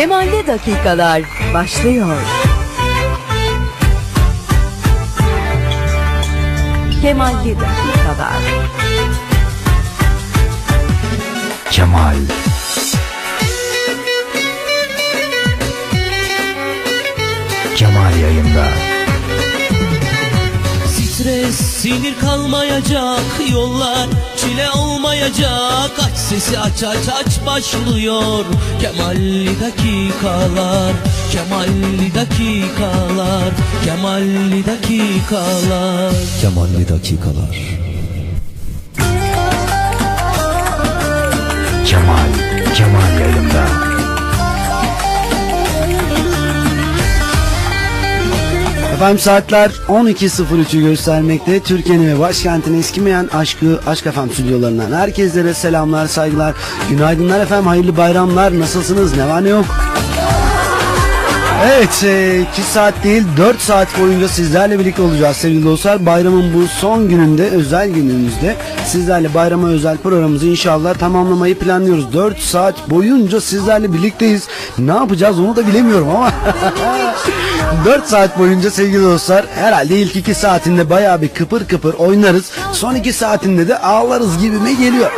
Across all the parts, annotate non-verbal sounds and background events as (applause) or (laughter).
Kemal'de dakikalar başlıyor. Kemal'de dakikalar. Kemal Kemal yayında Stres, sinir kalmayacak yollar Çile olmayacak. Aç sesi aç aç aç başlıyor. Kemalli dakikalar Kemalli dakikalar Kemalli dakikalar. Kemalli dakikalar. Kemal Kemal yayında Efendim saatler 12.03'ü göstermekte. Türkiye'nin ve başkentin eskimeyen aşkı Aşk Efem stüdyolarından herkeslere selamlar, saygılar. Günaydınlar efendim, hayırlı bayramlar. Nasılsınız? Ne var ne yok? Evet, 2 saat değil 4 saat boyunca sizlerle birlikte olacağız sevgili dostlar. Bayramın bu son gününde, özel günümüzde sizlerle bayrama özel programımızı inşallah tamamlamayı planlıyoruz. 4 saat boyunca sizlerle birlikteyiz. Ne yapacağız onu da bilemiyorum ama (laughs) 4 saat boyunca sevgili dostlar herhalde ilk 2 saatinde bayağı bir kıpır kıpır oynarız. Son 2 saatinde de ağlarız gibime geliyor.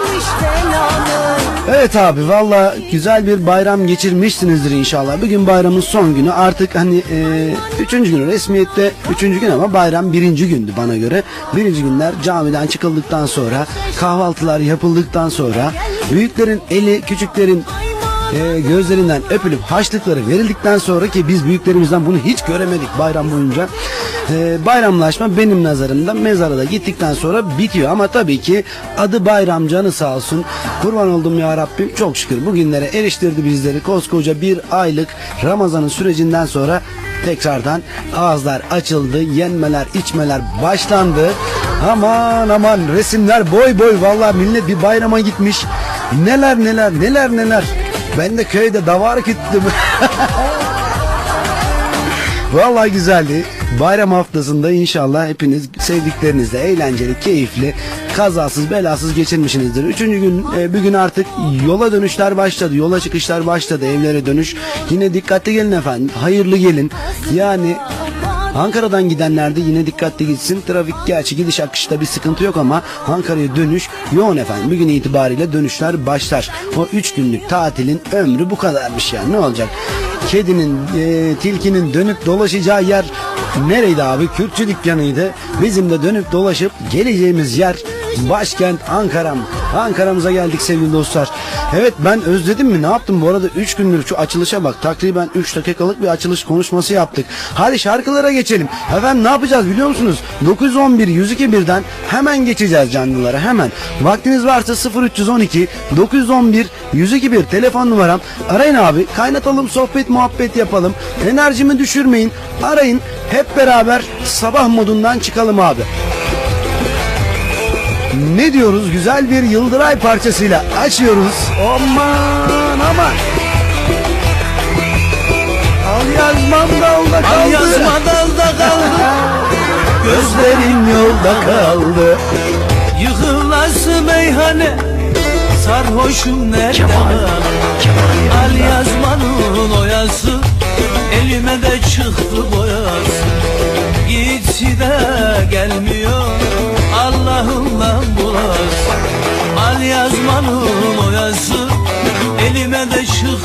Evet abi valla güzel bir bayram geçirmişsinizdir inşallah. Bugün bayramın son günü artık hani e, üçüncü günü resmiyette üçüncü gün ama bayram birinci gündü bana göre. Birinci günler camiden çıkıldıktan sonra kahvaltılar yapıldıktan sonra büyüklerin eli küçüklerin e, gözlerinden öpülüp haçlıkları verildikten sonra ki biz büyüklerimizden bunu hiç göremedik bayram boyunca. E, bayramlaşma benim nazarımda mezara da gittikten sonra bitiyor ama tabii ki adı bayram canı sağ olsun. Kurban oldum ya Rabbim çok şükür bugünlere eriştirdi bizleri koskoca bir aylık Ramazan'ın sürecinden sonra tekrardan ağızlar açıldı, yenmeler, içmeler başlandı. Aman aman resimler boy boy vallahi millet bir bayrama gitmiş. Neler neler neler neler. Ben de köyde davar gittim. Vallahi güzeldi. Bayram haftasında inşallah hepiniz sevdiklerinizle eğlenceli, keyifli, kazasız, belasız geçirmişsinizdir. Üçüncü gün, e, bir gün artık yola dönüşler başladı. Yola çıkışlar başladı. Evlere dönüş. Yine dikkatli gelin efendim. Hayırlı gelin. Yani Ankara'dan gidenler de yine dikkatli gitsin. Trafik gerçi gidiş akışta bir sıkıntı yok ama Ankara'ya dönüş yoğun efendim. Bugün itibariyle dönüşler başlar. O üç günlük tatilin ömrü bu kadarmış yani ne olacak? Kedinin, e, tilkinin dönüp dolaşacağı yer nereydi abi? Kürtçü dükkanıydı. Bizim de dönüp dolaşıp geleceğimiz yer başkent Ankara'm. Ankara'mıza geldik sevgili dostlar. Evet ben özledim mi? Ne yaptım bu arada 3 gündür şu açılışa bak. Takriben 3 dakikalık bir açılış konuşması yaptık. Hadi şarkılara geçelim. Efendim ne yapacağız biliyor musunuz? 911 102 birden hemen geçeceğiz canlılara hemen. Vaktiniz varsa 0312 911 102 bir telefon numaram. Arayın abi. Kaynatalım sohbet muhabbet yapalım. Enerjimi düşürmeyin. Arayın. Hep beraber sabah modundan çıkalım abi. Ne diyoruz? Güzel bir Yıldıray parçasıyla açıyoruz. Aman aman. Al yazmam dalda kaldı. Al yazma dalda kaldı (laughs) Gözlerim yolda kaldı. Yıkılası meyhane Sarhoşum nerede Kemal, Kemal Al yazmanın oyası Elime de çıktı boyası Gitsi de gelmiyor Allah'ından bulasın Al yazmanın oyası Elime de çıktı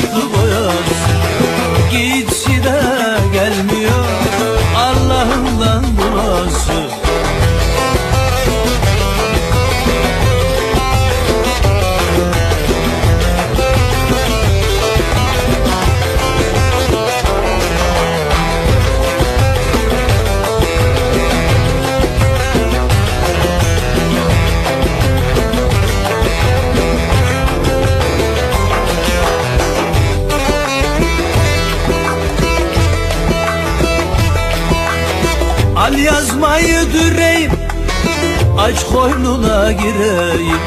Aç koynuna gireyim.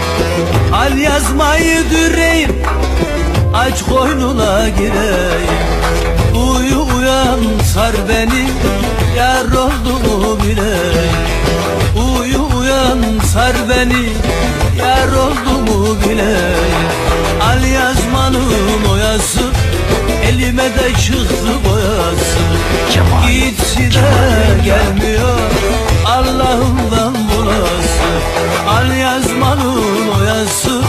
Al yazmayı düreyim. Aç koynuna gireyim. Uyu uyan sar beni. Yar olduğumu bileyim. Uyu uyan sar beni. Yar olduğumu bileyim. Al yazmanın oyası. Elime de çıktı boyası. Kemal, Gitsi de gelmiyor. Allah'ımdan bulası Al yazmanın oyası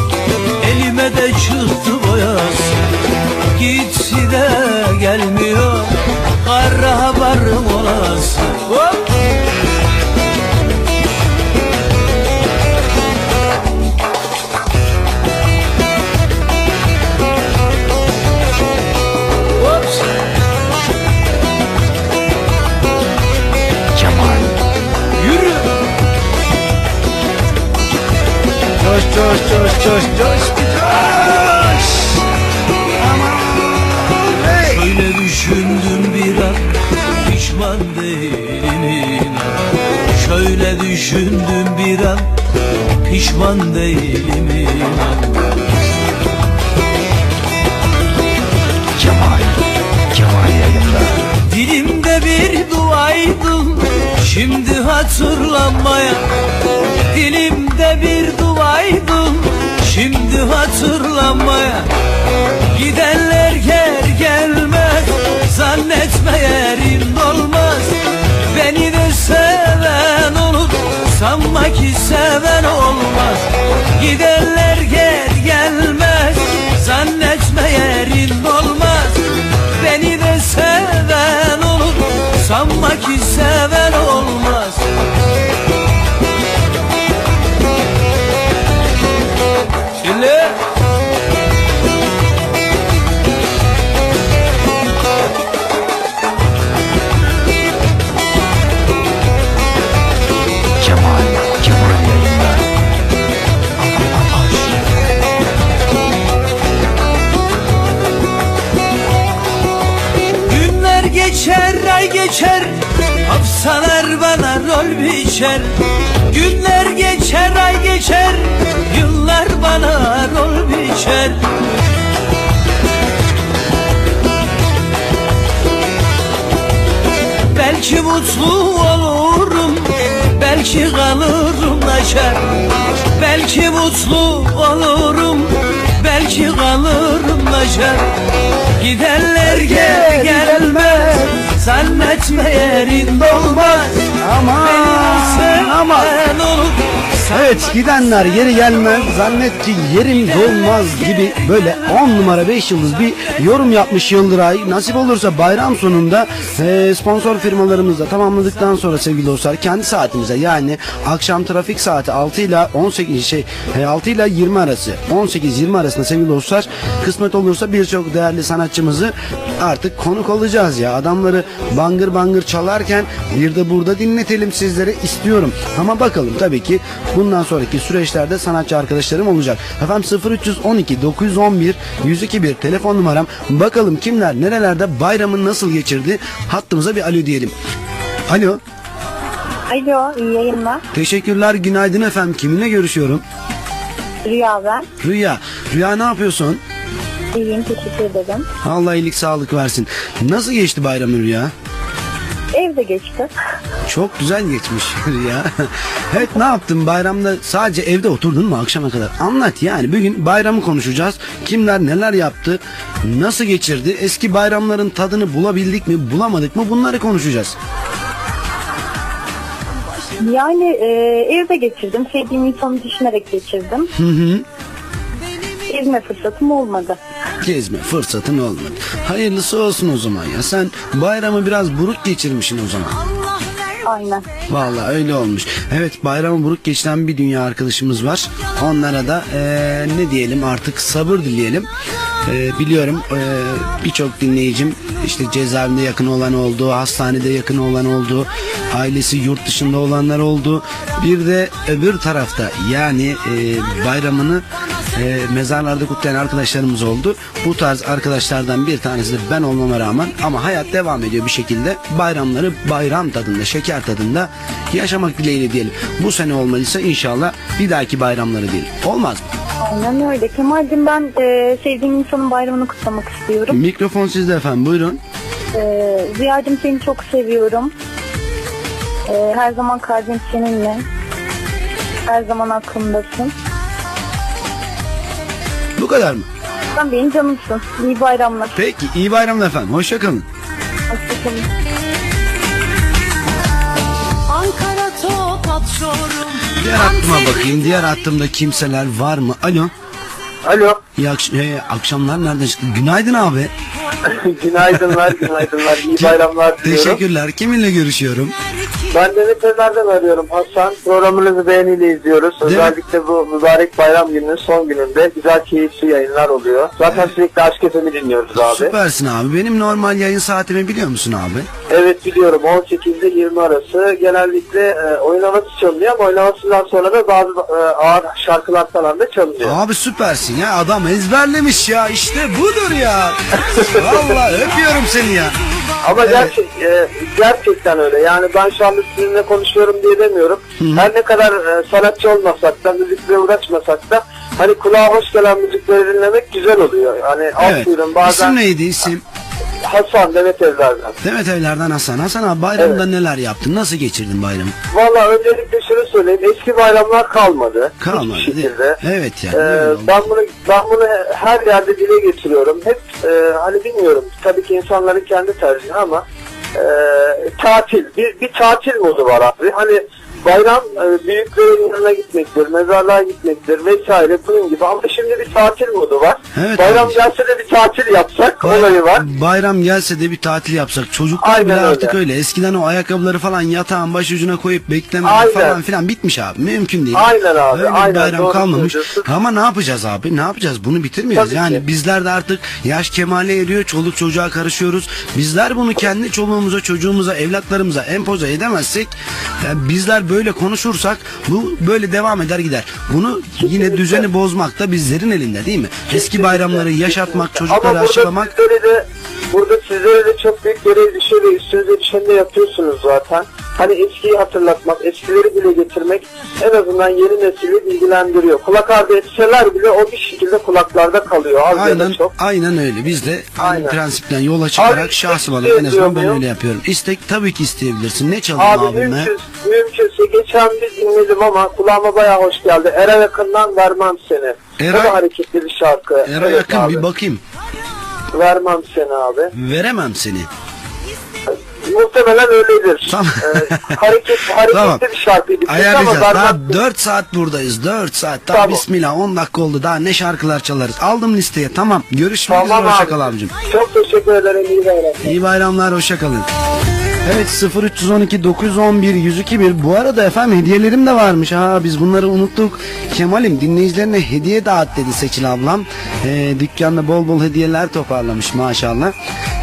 Elime de çıktı boyası Gitsi de gelmiyor değilim Şöyle düşündüm bir an Pişman değilim inan. Kemal, Kemal yayında. Dilimde bir duaydım Şimdi hatırlanmaya Dilimde bir duaydım Şimdi hatırlanmaya Gidenler Sanma ki seven olmaz. Gidenler gel gelmez. Zannetme yerin olmaz Beni de seven olur. Sanma ki seven rol biçer Günler geçer, ay geçer. Yıllar bana rol biçer. Belki mutlu olurum Belki kalırım naşer Belki mutlu olurum Belki kalırım naşer Gidenler gel gelmez. Zannetme yerin dolmaz. Aman, Beni aman. seven olur Evet gidenler geri gelmez zannet ki yerim dolmaz gibi böyle 10 numara 5 yıldız bir yorum yapmış Yıldıray. Nasip olursa bayram sonunda e, sponsor firmalarımızla tamamladıktan sonra sevgili dostlar kendi saatimize yani akşam trafik saati 6 ile 18 şey e, 6 ile 20 arası 18-20 arasında sevgili dostlar kısmet olursa birçok değerli sanatçımızı artık konuk olacağız ya adamları bangır bangır çalarken bir de burada dinletelim sizlere istiyorum ama bakalım tabii ki bundan sonraki süreçlerde sanatçı arkadaşlarım olacak. Efendim 0312 911 102 telefon numaram. Bakalım kimler nerelerde bayramı nasıl geçirdi? Hattımıza bir alo diyelim. Alo. Alo, iyi yayınlar. teşekkürler günaydın efendim. Kiminle görüşüyorum? Rüya ben. Rüya. Rüya ne yapıyorsun? İyiyim, teşekkür ederim. Allah iyilik sağlık versin. Nasıl geçti bayramı Rüya Evde geçti. Çok güzel geçmiş (laughs) ya. evet ne yaptın bayramda sadece evde oturdun mu akşama kadar? Anlat yani bugün bayramı konuşacağız. Kimler neler yaptı? Nasıl geçirdi? Eski bayramların tadını bulabildik mi bulamadık mı? Bunları konuşacağız. Yani e, evde geçirdim. Sevdiğim insanı düşünerek geçirdim. Hı hı. Gezme fırsatım olmadı. Gezme fırsatın olmadı. Hayırlısı olsun o zaman ya. Sen bayramı biraz buruk geçirmişsin o zaman. Aynen. Vallahi öyle olmuş. Evet bayramı buruk geçiren bir dünya arkadaşımız var. Onlara da eee, ne diyelim artık sabır dileyelim. Eee, biliyorum eee, birçok dinleyicim işte cezaevinde yakın olan oldu, hastanede yakın olan oldu, ailesi yurt dışında olanlar oldu. Bir de öbür tarafta yani eee, bayramını eee, mezarlarda kutlayan arkadaşlarımız oldu. Bu tarz arkadaşlardan bir tanesi de ben olmama rağmen ama hayat devam ediyor bir şekilde. Bayramları bayram tadında, şeker tadında yaşamak dileğiyle diyelim. Bu sene olmalıysa inşallah bir dahaki bayramları değil. Olmaz mı? Aynen öyle. Kemal'cim ben e, sevdiğim insanın bayramını kutlamak istiyorum. Mikrofon sizde efendim buyurun. E, Ziya'cım seni çok seviyorum. E, her zaman kalbim seninle. Her zaman aklımdasın. Bu kadar mı? Sen benim canımsın. İyi bayramlar. Peki iyi bayramlar efendim. Hoşçakalın. Hoşçakalın. Ankara Tokat Çorum. Diğer hattıma bakayım. Diğer hattımda kimseler var mı? Alo. Alo. İyi akş- e, akşamlar nereden çıktı? Günaydın abi. (laughs) günaydınlar, günaydınlar. İyi bayramlar diliyorum. Teşekkürler. Kiminle görüşüyorum? Ben Demet Özer'den arıyorum. Hasan programınızı beğeniyle izliyoruz. Değil mi? Özellikle bu mübarek bayram gününün son gününde güzel keyifli yayınlar oluyor. Zaten sürekli Aşk Efem'i dinliyoruz abi. Süpersin abi. Benim normal yayın saatimi biliyor musun abi? Evet biliyorum 18 ile 20 arası genellikle e, oyun havası çalınıyor ama oyun havasından sonra da bazı e, ağır şarkılar falan da çalınıyor. Abi süpersin ya. Adam ezberlemiş ya. İşte budur ya. (laughs) Vallahi öpüyorum seni ya. Ama Evet. gerçek, e, gerçekten öyle. Yani ben şu anda sizinle konuşuyorum diye demiyorum. Her ne kadar e, sanatçı olmasak da, müzikle uğraşmasak da hani kulağa hoş gelen müzikleri dinlemek güzel oluyor. Hani Evet. atıyorum bazen İsim neydi isim? Hasan Demet Evler'den. Demet Evler'den Hasan. Hasan abi bayramda neler yaptın? Nasıl geçirdin bayramı? Valla öncelikle şunu söyleyeyim. Eski bayramlar kalmadı. Kalmadı Hiçbir şekilde. Evet ya. Ee, ben bunu ben bunu her yerde dile getiriyorum. Hep e, hani bilmiyorum. Tabii ki insanların kendi tercihi ama e, tatil bir, bir tatil modu var abi. Hani bayram e, büyüklerin yanına gitmektir, mezarlığa gitmektir vesaire bunun gibi ama şimdi bir tatil modu var. Evet bayram abi. gelse de bir tatil yapsak Bay- olayı var. Bayram gelse de bir tatil yapsak. Çocuklar Aynen bile öyle. artık öyle. Eskiden o ayakkabıları falan yatağın başucuna koyup beklemeler Aynen. falan filan bitmiş abi. Mümkün değil. Aynen abi, Öyle bir aynen, bayram doğru kalmamış. söylüyorsun. Ama ne yapacağız abi? Ne yapacağız? Bunu bitirmiyoruz. Tabii yani ki. bizler de artık yaş kemale eriyor. Çoluk çocuğa karışıyoruz. Bizler bunu kendi çoluğumuza, çocuğumuza, evlatlarımıza empoze edemezsek yani bizler böyle konuşursak bu böyle devam eder gider. Bunu yine düzeni bozmak da bizlerin elinde değil mi? Eski bayramları yaşatmak, çocukları aşılamak burada sizlere de çok büyük görev düşüyor ve üstünüze düşeni de yapıyorsunuz zaten. Hani eskiyi hatırlatmak, eskileri dile getirmek en azından yeni nesili bilgilendiriyor. Kulak ardı etseler bile o bir şekilde kulaklarda kalıyor. Az ya Aynen, da çok. aynen öyle. Biz de Aynen. prensipten yola çıkarak Abi, şahsım olarak en azından ben öyle yapıyorum. İstek tabii ki isteyebilirsin. Ne çalayım Abi abime? mümkün, mümkünse geçen bir dinledim ama kulağıma bayağı hoş geldi. Eray Yakın'dan Vermem Seni. Da hareketli bir şarkı. Era Evet yakın abi. bir bakayım. Vermem Seni abi. Veremem seni. Muhtemelen öyledir. Tamam. Ee, hareket, (laughs) hareketli Tamam. bir şarkıydı. Ayarlayacağız. Daha Vermem 4 saat buradayız. 4 saat. Daha Tamam. bismillah 10 dakika oldu. Daha ne şarkılar çalarız. Aldım listeye. Tamam. Görüşmek Tamam üzere. Hoşçakal abicim. Çok teşekkür ederim. İyi bayramlar. İyi bayramlar. Hoşçakalın. Evet 0312 911 1021 bu arada efendim hediyelerim de varmış. Ha biz bunları unuttuk. Kemal'im dinleyicilerine hediye dağıt dedi Seçil ablam. Ee, dükkanda bol bol hediyeler toparlamış maşallah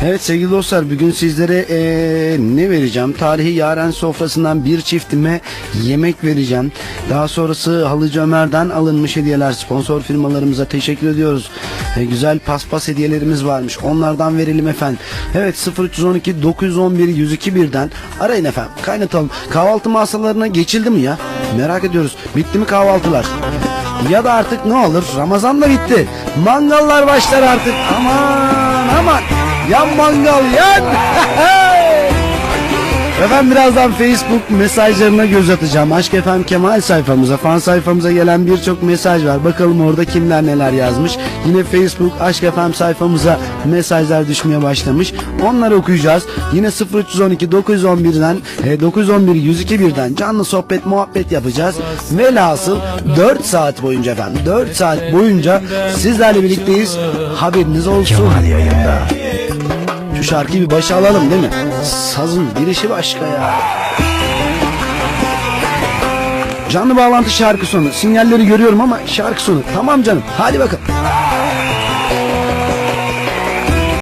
evet sevgili dostlar bugün sizlere ee, ne vereceğim? Tarihi yaren sofrasından bir çiftime yemek vereceğim. Daha sonrası Halıcı Ömer'den alınmış hediyeler. Sponsor firmalarımıza teşekkür ediyoruz. Ee, güzel paspas hediyelerimiz varmış. Onlardan verelim efendim. Evet 0312 911 102 birden. Arayın efendim kaynatalım. Kahvaltı masalarına geçildi mi ya? Merak ediyoruz. Bitti mi kahvaltılar? Ya da artık ne olur? Ramazan da bitti. Mangallar başlar artık. Aman aman yan mangal yan (laughs) Efendim birazdan Facebook mesajlarına göz atacağım. Aşk Efem Kemal sayfamıza, fan sayfamıza gelen birçok mesaj var. Bakalım orada kimler neler yazmış. Yine Facebook Aşk Efem sayfamıza mesajlar düşmeye başlamış. Onları okuyacağız. Yine 0312 911'den e, 911 102 birden canlı sohbet muhabbet yapacağız. Velhasıl 4 saat boyunca efendim 4 saat boyunca sizlerle birlikteyiz. Haberiniz olsun. Kemal yayında. Şu şarkıyı bir başa alalım değil mi? Sazın girişi başka ya. Canlı bağlantı şarkı sonu. Sinyalleri görüyorum ama şarkı sonu. Tamam canım. Hadi bakalım.